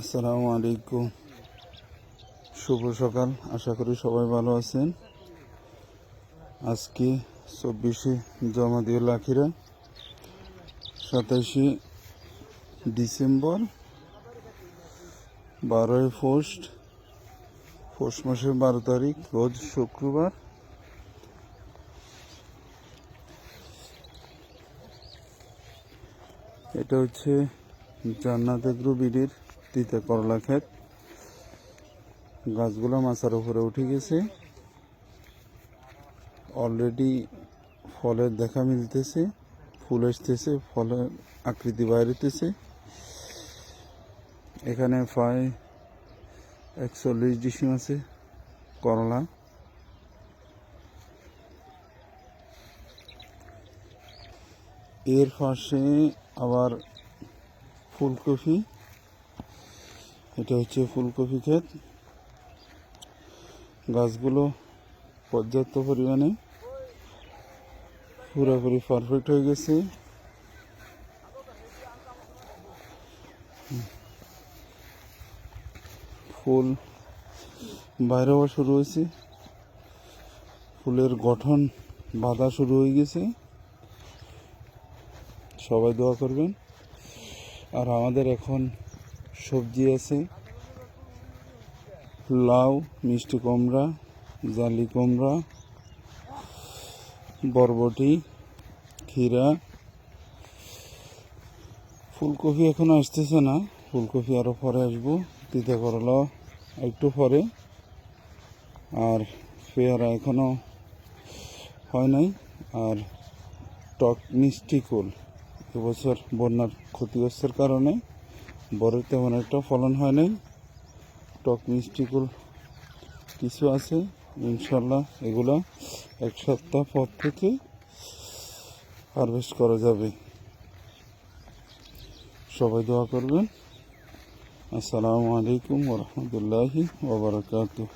আসসালামু আলাইকুম। শুভ সকাল, আশা করি সবাই ভালো আছেন। আজকে চব্বিশে জমা জমাদিউল আখিরা, সাতাশে ডিসেম্বর, বারোই পোস্ট পৌষ মাসের বারো তারিখ, রোজ শুক্রবার। এটা হচ্ছে জান্নাত এগ্রো বিডির তিতে করলা ক্ষেত। গাছগুলো মাথার উপরে উঠে গেছে। অলরেডি ফলের দেখা মিলতেছে, ফুল আসতেছে ফলের আকৃতি বাইরেতেছে এখানে প্রায় একচল্লিশ ডিসিম আছে করলা। এর পাশে আবার ফুলকপি। এটা হচ্ছে ফুলকপি ক্ষেত। গাছগুলো পর্যাপ্ত পরিমাণে পুরোপুরি পারফেক্ট হয়ে গেছে। ফুল বাইরে শুরু হয়েছে। ফুলের গঠন বাঁধা শুরু হয়ে গেছে। সবাই দোয়া করবেন। আর আমাদের এখন সবজি আছে, লাউ, মিষ্টি কুমড়া, জালি কুমড়া, বরবটি, ক্ষীরা। ফুলকপি এখন আসতেছে না, ফুলকপি আরও পরে আসব। তিতে করলা একটু পরে। আর পেয়ারা এখনও হয় নাই। আর টক মিষ্টি কুল, এবছর বন্যার ক্ষতিগ্রস্তের কারণে বড় তেমন একটা ফলন হয় নাই। টক মিষ্টি কুল কিছু আছে ইনশাল্লাহ এগুলা এক সপ্তাহ পর থেকে হারভেস্ট করা যাবে। সবাই দোয়া করবেন। আসসালামু আলাইকুম ওরহমতুল্লাহি ওবরাকাতুহ